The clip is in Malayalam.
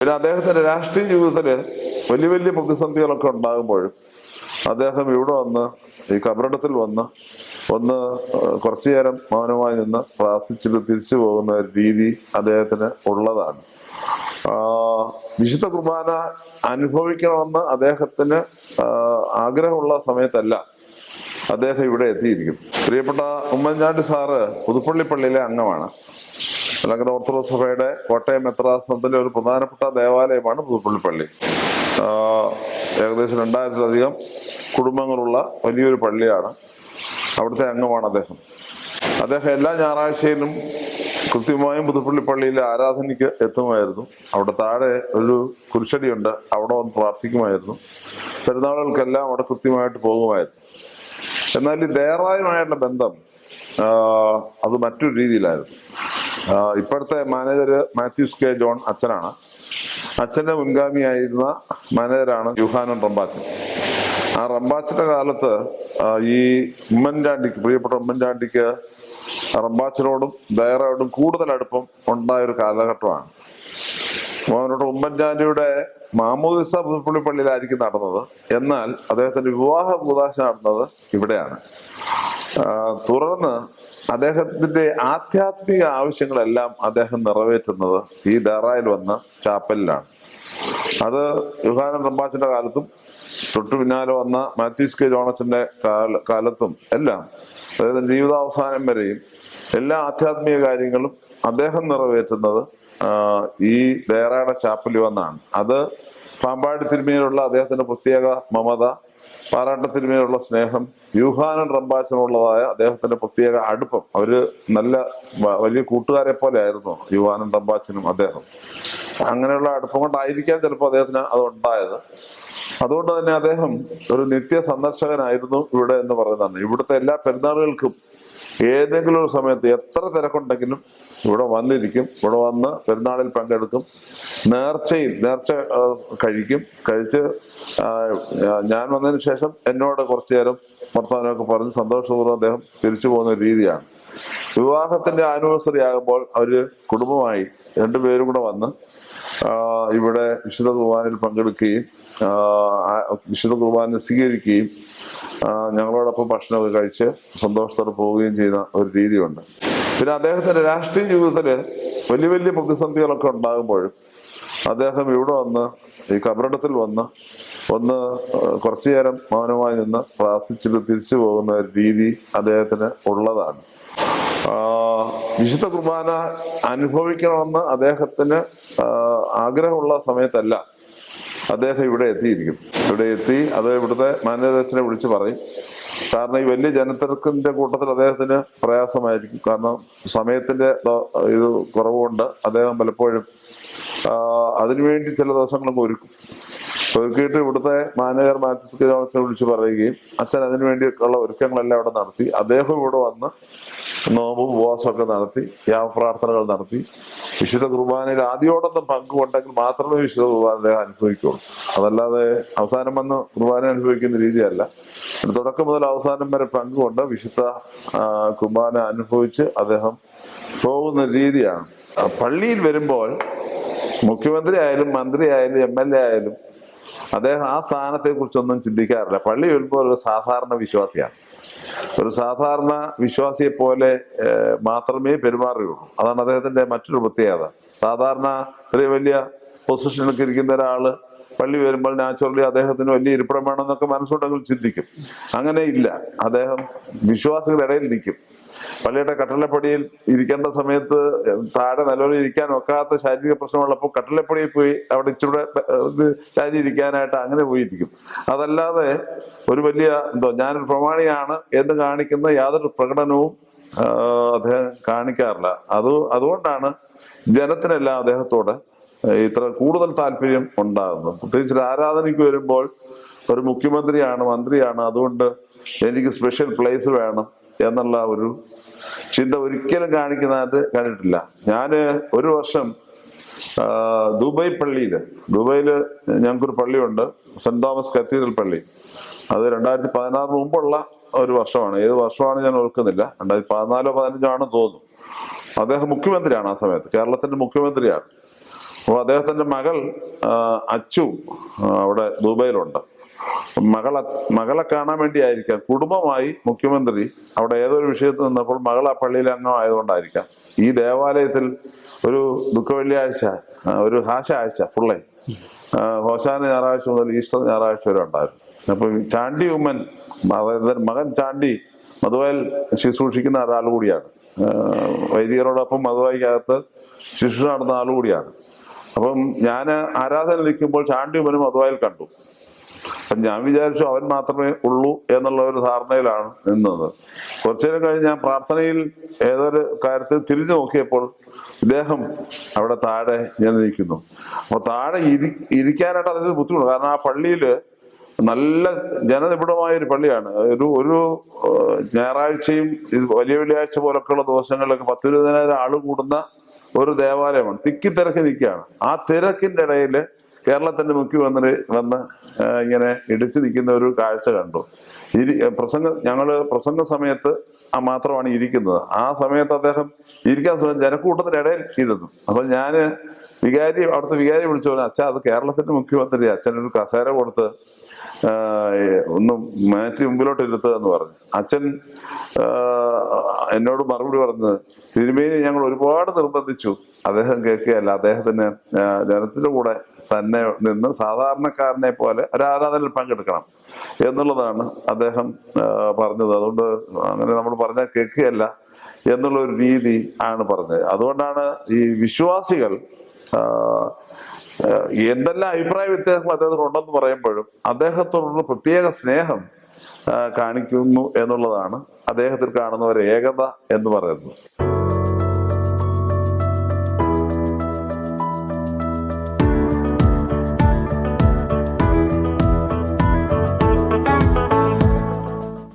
പിന്നെ അദ്ദേഹത്തിന്റെ രാഷ്ട്രീയ ജീവിതത്തിൽ വലിയ വലിയ പ്രതിസന്ധികളൊക്കെ ഉണ്ടാകുമ്പോഴും അദ്ദേഹം ഇവിടെ വന്ന് ഈ കബറിടത്തിൽ വന്ന് ഒന്ന് കുറച്ചു നേരം മൗനമായി നിന്ന് പ്രാർത്ഥിച്ചിട്ട് തിരിച്ചു പോകുന്ന രീതി അദ്ദേഹത്തിന് ഉള്ളതാണ്. വിശുദ്ധ കുർബാന അനുഭവിക്കണമെന്ന് അദ്ദേഹത്തിന് ആഗ്രഹമുള്ള സമയത്തല്ല അദ്ദേഹം ഇവിടെ എത്തിയിരിക്കും പ്രിയപ്പെട്ട ഉമ്മൻചാണ്ടി സാറ് പുതുപ്പള്ളി പള്ളിയിലെ അംഗമാണ്. മലങ്കര ഓർത്തഡോക്സ് സഭയുടെ കോട്ടയം മെത്രാസനത്തിലെ ഒരു പ്രധാനപ്പെട്ട ദേവാലയമാണ് പുതുപ്പള്ളി പള്ളി ആ, ഏകദേശം രണ്ടായിരത്തിലധികം കുടുംബങ്ങളുള്ള വലിയൊരു പള്ളിയാണ് അവിടുത്തെ അംഗമാണ് അദ്ദേഹം. അദ്ദേഹം എല്ലാ ഞായറാഴ്ചയിലും കൃത്യമായും പുതുപ്പള്ളി പള്ളിയിൽ ആരാധനയ്ക്ക് എത്തുമായിരുന്നു. അവിടെ താഴെ ഒരു കുരിശടിയുണ്ട് അവിടെ വന്ന് പ്രാർത്ഥിക്കുമായിരുന്നു. പെരുന്നാളുകൾക്കെല്ലാം അവിടെ കൃത്യമായിട്ട് പോകുമായിരുന്നു. എന്നാൽ ഈ ദേറായുമായുള്ള ബന്ധം അത് മറ്റൊരു രീതിയിലായിരുന്നു. ഇപ്പോഴത്തെ മാനേജർ മാത്യൂസ് കെ ജോൺ അച്ഛനാണ്. അച്ഛന്റെ മുൻഗാമിയായിരുന്ന മാനേജറാണ് യുഹാനൻ റംബാച്ചൻ. ആ റംബാച്ചന്റെ കാലത്ത് ഈ ഉമ്മൻചാണ്ടിക്ക് പ്രിയപ്പെട്ട ഉമ്മൻചാണ്ടിക്ക് റംബാച്ചനോടും ദയറയോടും കൂടുതൽ അടുപ്പം ഉണ്ടായ ഒരു കാലഘട്ടമാണ്. മോഹനോട് ഉമ്മൻചാണ്ടിയുടെ മാമോദിസ പുതുപ്പള്ളി പള്ളിയിലായിരിക്കും നടന്നത്. എന്നാൽ അദ്ദേഹത്തിന്റെ വിവാഹ കൂതാശ നടന്നത് ഇവിടെയാണ്. തുടർന്ന് അദ്ദേഹത്തിന്റെ ആധ്യാത്മിക ആവശ്യങ്ങളെല്ലാം അദ്ദേഹം നിറവേറ്റുന്നത് ഈ ദറായിൽ വന്ന ചാപ്പലിലാണ്. അത് യുഹാനൻ റമ്പാച്ചന്റെ കാലത്തും തൊട്ടു പിന്നാലെ വന്ന മാത്യൂസ് കെ കാല- കാലത്തും എല്ലാം അതായത് ജീവിതാവസാനം വരെയും എല്ലാ ആധ്യാത്മിക കാര്യങ്ങളും അദ്ദേഹം നിറവേറ്റുന്നത് ഈ ദേറയുടെ ചാപ്പലിൽ വന്നാണ്. അത് പാമ്പാടി തിരുമേനിലുള്ള അദ്ദേഹത്തിന്റെ പ്രത്യേക മമത പാറാട്ട തിരുമേനിലുള്ള സ്നേഹം യൂഹാനൻ റംബാച്ചനുള്ളതായ അദ്ദേഹത്തിന്റെ പ്രത്യേക അടുപ്പം. അവർ നല്ല വലിയ കൂട്ടുകാരെ പോലെ ആയിരുന്നു യുവാനൻ റംബാച്ചനും അദ്ദേഹം. അങ്ങനെയുള്ള അടുപ്പം കൊണ്ടായിരിക്കാം ചിലപ്പോൾ അദ്ദേഹത്തിന് അത് ഉണ്ടായത്. അതുകൊണ്ട് തന്നെ അദ്ദേഹം ഒരു നിത്യ സന്ദർശകനായിരുന്നു ഇവിടെ എന്ന് പറയുന്നതാണ്. ഇവിടുത്തെ എല്ലാ പെരുന്നാളുകൾക്കും ഏതെങ്കിലും ഒരു സമയത്ത് എത്ര തിരക്കുണ്ടെങ്കിലും ഇവിടെ വന്നിരിക്കും. ഇവിടെ വന്ന് പെരുന്നാളിൽ പങ്കെടുക്കും. നേർച്ചയിൽ നേർച്ച കഴിക്കും. കഴിച്ച് ഞാൻ വന്നതിന് ശേഷം എന്നോട് കുറച്ചു നേരം വർത്തമാനമൊക്കെ പറഞ്ഞ് സന്തോഷപൂർവം അദ്ദേഹം തിരിച്ചു പോകുന്ന ഒരു രീതിയാണ്. വിവാഹത്തിന്റെ ആനിവേഴ്സറി ആകുമ്പോൾ അവർ കുടുംബമായി രണ്ടുപേരും കൂടെ വന്ന് ഇവിടെ വിശുദ്ധ കുർബാനയിൽ പങ്കെടുക്കുകയും വിശുദ്ധ കുർബാന സ്വീകരിക്കുകയും ഞങ്ങളോടൊപ്പം ഭക്ഷണമൊക്കെ കഴിച്ച് സന്തോഷത്തോടെ പോവുകയും ചെയ്യുന്ന ഒരു രീതിയുണ്ട്. പിന്നെ അദ്ദേഹത്തിന്റെ രാഷ്ട്രീയ ജീവിതത്തിൽ വലിയ വലിയ പ്രതിസന്ധികളൊക്കെ ഉണ്ടാകുമ്പോഴും അദ്ദേഹം ഇവിടെ വന്ന് ഈ കബറിടത്തിൽ വന്ന് ഒന്ന് കുറച്ചു നേരം മൗനമായി നിന്ന് പ്രാർത്ഥിച്ചിട്ട് തിരിച്ചു പോകുന്ന രീതി അദ്ദേഹത്തിന് ഉള്ളതാണ്. വിശുദ്ധ കുർബാന അനുഭവിക്കണമെന്ന് അദ്ദേഹത്തിന് ആഗ്രഹമുള്ള സമയത്തല്ല അദ്ദേഹം ഇവിടെ എത്തിയിരിക്കും ഇവിടെ എത്തി അത് ഇവിടുത്തെ മാനേജരച്ചനെ വിളിച്ച് പറയും. കാരണം ഈ വലിയ ജനത്തിരക്കിന്റെ കൂട്ടത്തിൽ അദ്ദേഹത്തിന് പ്രയാസമായിരിക്കും. കാരണം സമയത്തിന്റെ ഇത് കുറവുകൊണ്ട് അദ്ദേഹം പലപ്പോഴും അതിനുവേണ്ടി ചില ദിവസങ്ങളൊക്കെ ഒരുക്കും. ഒരുക്കിയിട്ട് ഇവിടുത്തെ മാനേജർ ജോൺസനെ വിളിച്ച് പറയുകയും അച്ഛൻ അതിനു വേണ്ടിയുള്ള ഒരുക്കങ്ങളെല്ലാം അവിടെ നടത്തി. അദ്ദേഹം ഇവിടെ വന്ന് നോമ്പും ഉപവാസമൊക്കെ നടത്തി യാമപ്രാർത്ഥനകൾ നടത്തി. വിശുദ്ധ കുർബാനയിൽ ആദ്യോടൊന്നും പങ്കുകൊണ്ടെങ്കിൽ മാത്രമേ വിശുദ്ധ കുർബാന അദ്ദേഹം അനുഭവിക്കുള്ളൂ. അതല്ലാതെ അവസാനം വന്ന് കുർബാന അനുഭവിക്കുന്ന രീതിയല്ല. തുടക്കം മുതൽ അവസാനം വരെ പങ്കുകൊണ്ട് വിശുദ്ധ കുർബാന അനുഭവിച്ച് അദ്ദേഹം പോകുന്ന രീതിയാണ്. പള്ളിയിൽ വരുമ്പോൾ മുഖ്യമന്ത്രി ആയാലും മന്ത്രി ആയാലും എം എൽ എ ആയാലും അദ്ദേഹം ആ സ്ഥാനത്തെ കുറിച്ചൊന്നും ചിന്തിക്കാറില്ല. പള്ളി വരുമ്പോൾ ഒരു സാധാരണ വിശ്വാസിയാണ്. ഒരു സാധാരണ വിശ്വാസിയെ പോലെ മാത്രമേ പെരുമാറുകയുള്ളൂ. അതാണ് അദ്ദേഹത്തിന്റെ മറ്റൊരു പ്രത്യേകത. സാധാരണ ഇത്രയും വലിയ പൊസിഷനിലൊക്കെ ഇരിക്കുന്ന ഒരാൾ പള്ളി വരുമ്പോൾ നാച്ചുറലി അദ്ദേഹത്തിന് വലിയ ഇരിപ്പിടം വേണമെന്നൊക്കെ മനസ്സുണ്ടെങ്കിൽ ചിന്തിക്കും. അങ്ങനെ ഇല്ല. അദ്ദേഹം വിശ്വാസികളുടെ ഇടയിൽ നിൽക്കും. പള്ളിയുടെ കട്ടളപ്പടിയിൽ ഇരിക്കേണ്ട സമയത്ത് താഴെ നല്ലപോലെ ഇരിക്കാൻ ഒക്കാത്ത ശാരീരിക പ്രശ്നമുള്ളപ്പോൾ കട്ടളപ്പടിയിൽ പോയി അവിടെ ഇച്ചിരൂടെ ചാരി ഇരിക്കാനായിട്ട് അങ്ങനെ പോയിരിക്കും അതല്ലാതെ ഒരു വലിയ എന്തോ ഞാനൊരു പ്രമാണിയാണ് എന്ന് കാണിക്കുന്ന യാതൊരു പ്രകടനവും അദ്ദേഹം കാണിക്കാറില്ല. അത് അതുകൊണ്ടാണ് ജനത്തിനെല്ലാം അദ്ദേഹത്തോട് ഇത്ര കൂടുതൽ താല്പര്യം ഉണ്ടാകുന്നത്. പ്രത്യേകിച്ച് ആരാധനയ്ക്ക് വരുമ്പോൾ ഒരു മുഖ്യമന്ത്രിയാണ് മന്ത്രിയാണ് അതുകൊണ്ട് എനിക്ക് സ്പെഷ്യൽ പ്ലേസ് വേണം എന്നുള്ള ഒരു ചിന്ത ഒരിക്കലും കാണിക്കുന്നതായിട്ട് കണ്ടിട്ടില്ല. ഞാൻ ഒരു വർഷം ദുബൈ പള്ളിയിൽ ദുബായിൽ ഞങ്ങൾക്കൊരു പള്ളിയുണ്ട് സെന്റ് തോമസ് കത്തീഡ്രൽ പള്ളി. അത് രണ്ടായിരത്തി പതിനാറിന് മുമ്പുള്ള ഒരു വർഷമാണ്. ഏത് വർഷമാണ് ഞാൻ ഓർക്കുന്നില്ല. രണ്ടായിരത്തി പതിനാലോ പതിനഞ്ചോ ആണെന്ന് തോന്നുന്നു. അദ്ദേഹം മുഖ്യമന്ത്രിയാണ് ആ സമയത്ത്. കേരളത്തിന്റെ മുഖ്യമന്ത്രിയാണ്. അപ്പോൾ അദ്ദേഹത്തിന്റെ മകൾ അച്ചു അവിടെ ദുബൈയിലുണ്ട്. മകളെ മകളെ കാണാൻ വേണ്ടിയായിരിക്കാം. കുടുംബമായി മുഖ്യമന്ത്രി അവിടെ ഏതൊരു വിഷയത്തിൽ നിന്നപ്പോൾ മകൾ ആ പള്ളിയിൽ അംഗം ആയതുകൊണ്ടായിരിക്കാം. ഈ ദേവാലയത്തിൽ ഒരു ദുഃഖ വെള്ളിയാഴ്ച ഒരു ഹാശ ആഴ്ച ഫുള്ളേ ഹോശാന ഞായറാഴ്ച മുതൽ ഈസ്റ്റർ ഞായറാഴ്ച വരെ ഉണ്ടായിരുന്നു. അപ്പൊ ചാണ്ടി ഉമ്മൻ അതായത് മകൻ ചാണ്ടി മധുവായിൽ ശുശ്രൂഷിക്കുന്ന ഒരാൾ കൂടിയാണ്. വൈദികരോടൊപ്പം മധുവായിക്കകത്ത് ശുശ്രൂഷ നടന്ന ആൾ കൂടിയാണ്. അപ്പം ഞാൻ ആരാധന നിൽക്കുമ്പോൾ ചാണ്ടി ഉമ്മനും മധുവായിൽ കണ്ടു. അപ്പം ഞാൻ വിചാരിച്ചു അവൻ മാത്രമേ ഉള്ളൂ എന്നുള്ള ഒരു ധാരണയിലാണ് നിന്നത്. കുറച്ചു നേരം കഴിഞ്ഞ് ഞാൻ പ്രാർത്ഥനയിൽ ഏതൊരു കാര്യത്തിൽ തിരിഞ്ഞു നോക്കിയപ്പോൾ ഇദ്ദേഹം അവിടെ താഴെ ഞാൻ നിൽക്കുന്നു. അപ്പോൾ താഴെ ഇരി ഇരിക്കാനായിട്ട് അദ്ദേഹത്തിന് ബുദ്ധിമുട്ട്. കാരണം ആ പള്ളിയിൽ നല്ല ജനനിബിഡമായ ഒരു പള്ളിയാണ്. ഒരു ഒരു ഞായറാഴ്ചയും വലിയ വെള്ളിയാഴ്ച പോലൊക്കെയുള്ള ദിവസങ്ങളിലൊക്കെ പത്തിരുപതിനായിരം ആൾ കൂടുന്ന ഒരു ദേവാലയമാണ്. തിക്കി തിരക്കി നിൽക്കുകയാണ്. ആ തിരക്കിന്റെ ഇടയിൽ കേരളത്തിന്റെ മുഖ്യമന്ത്രി വന്ന് ഇങ്ങനെ ഇടിച്ചു നിൽക്കുന്ന ഒരു കാഴ്ച കണ്ടു. ഇരി പ്രസംഗ ഞങ്ങൾ പ്രസംഗ സമയത്ത് മാത്രമാണ് ഇരിക്കുന്നത്. ആ സമയത്ത് അദ്ദേഹം ഇരിക്കാൻ ശ്രമിച്ചു. ജനക്കൂട്ടത്തിന്റെ ഇടയിൽ ഇരുന്നു. അപ്പൊ ഞാൻ വികാരി അവിടുത്തെ വികാരി വിളിച്ചു അച്ഛാ അത് കേരളത്തിന്റെ മുഖ്യമന്ത്രി അച്ഛനൊരു കസേര കൊടുത്ത് ഒന്ന് മാറ്റി മുമ്പിലോട്ട് ഇരുത്തുക എന്ന് പറഞ്ഞു. അച്ഛൻ എന്നോട് മറുപടി പറഞ്ഞത് തിരുമേനി ഞങ്ങൾ ഒരുപാട് നിർബന്ധിച്ചു. അദ്ദേഹം കേൾക്കുകയല്ല അദ്ദേഹത്തിന് ജനത്തിന്റെ കൂടെ തന്നെ നിന്ന് സാധാരണക്കാരനെ പോലെ ഒരു ആരാധനയിൽ പങ്കെടുക്കണം എന്നുള്ളതാണ് അദ്ദേഹം പറഞ്ഞത്. അതുകൊണ്ട് അങ്ങനെ നമ്മൾ പറഞ്ഞാൽ കേൾക്കുകയല്ല എന്നുള്ള ഒരു രീതി ആണ് പറഞ്ഞത്. അതുകൊണ്ടാണ് ഈ വിശ്വാസികൾ എന്തെല്ലാം അഭിപ്രായ വ്യത്യാസം അദ്ദേഹത്തിന് ഉണ്ടെന്ന് പറയുമ്പോഴും അദ്ദേഹത്തോടുള്ള പ്രത്യേക സ്നേഹം കാണിക്കുന്നു എന്നുള്ളതാണ് അദ്ദേഹത്തിൽ കാണുന്ന ഒരു ഏകത എന്ന് പറയുന്നത്.